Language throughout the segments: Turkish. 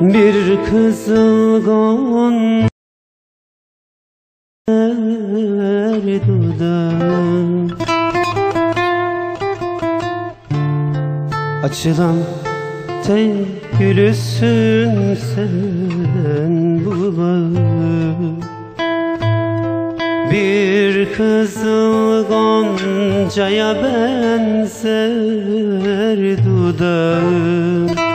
Bir kızıl gon dudağım Açılan tek gülüsün sen bu bağım Bir kızıl goncaya benzer dudağım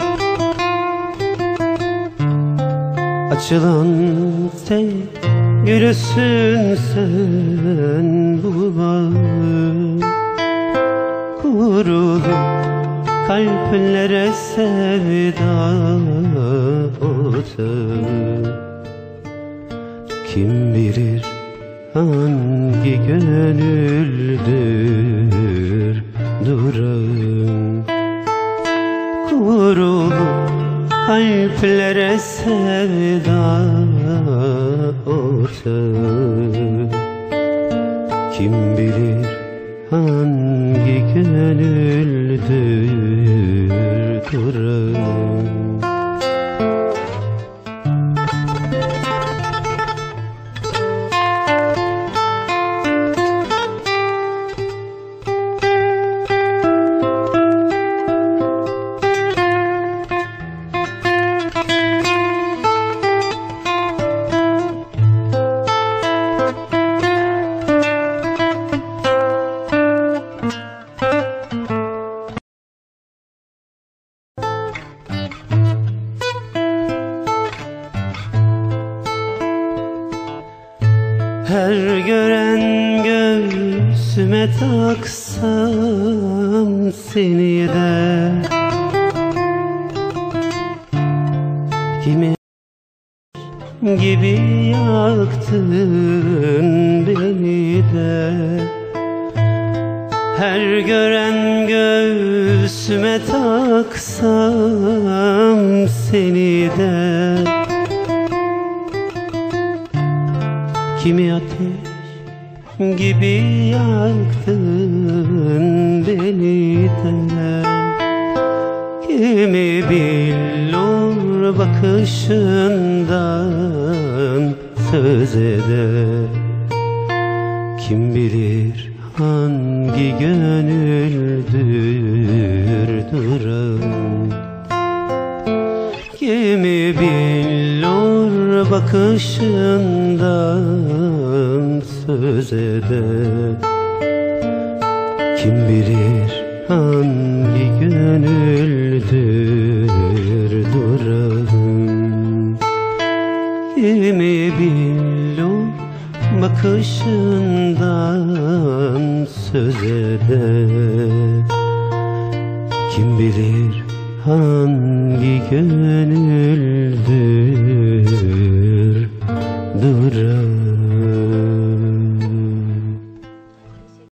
Açılan tek gülüsün sen bu bağım Kurulu kalplere sevda otu Kim bilir hangi gönüldür kalplere sevda ortağı Kim bilir hangi gönüldür durağım Her gören göğsüme taksam seni de. Kimi gibi yaktın beni de. Her gören göğsüme taksam seni de Kimi ateş gibi yaktın beni de Kimi billur bakışından söz eder? Kim bilir hangi gönüldür duran? Kimi billur bakışından söz eder Kim bilir hangi gönüldür duran Kimi billur bakışından söz eder Kim bilir hangi gönüldür